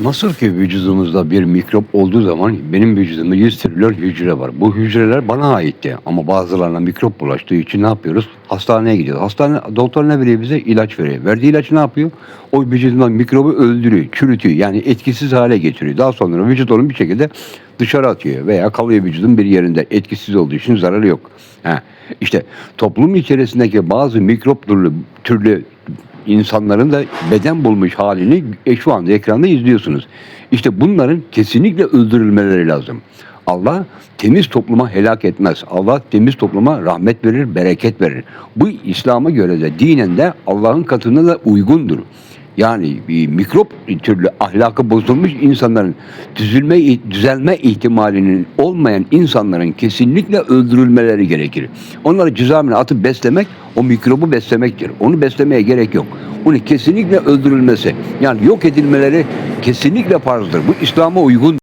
Nasıl ki vücudumuzda bir mikrop olduğu zaman benim vücudumda 100 trilyon hücre var. Bu hücreler bana aitti ama bazılarına mikrop bulaştığı için ne yapıyoruz? Hastaneye gidiyoruz. Hastane doktor ne veriyor bize? İlaç veriyor. Verdiği ilaç ne yapıyor? O vücudundan mikrobu öldürüyor, çürütüyor. Yani etkisiz hale getiriyor. Daha sonra vücut onu bir şekilde dışarı atıyor veya kalıyor vücudun bir yerinde etkisiz olduğu için zararı yok. Ha. İşte toplum içerisindeki bazı mikrop türlü, türlü insanların da beden bulmuş halini e, şu anda ekranda izliyorsunuz. İşte bunların kesinlikle öldürülmeleri lazım. Allah temiz topluma helak etmez. Allah temiz topluma rahmet verir, bereket verir. Bu İslam'a göre de dinen de Allah'ın katında da uygundur. Yani bir mikrop türlü ahlakı bozulmuş insanların düzülme düzelme ihtimalinin olmayan insanların kesinlikle öldürülmeleri gerekir. Onları cezaevine atıp beslemek o mikrobu beslemektir. Onu beslemeye gerek yok. Onu kesinlikle öldürülmesi yani yok edilmeleri kesinlikle farzdır. Bu İslam'a uygun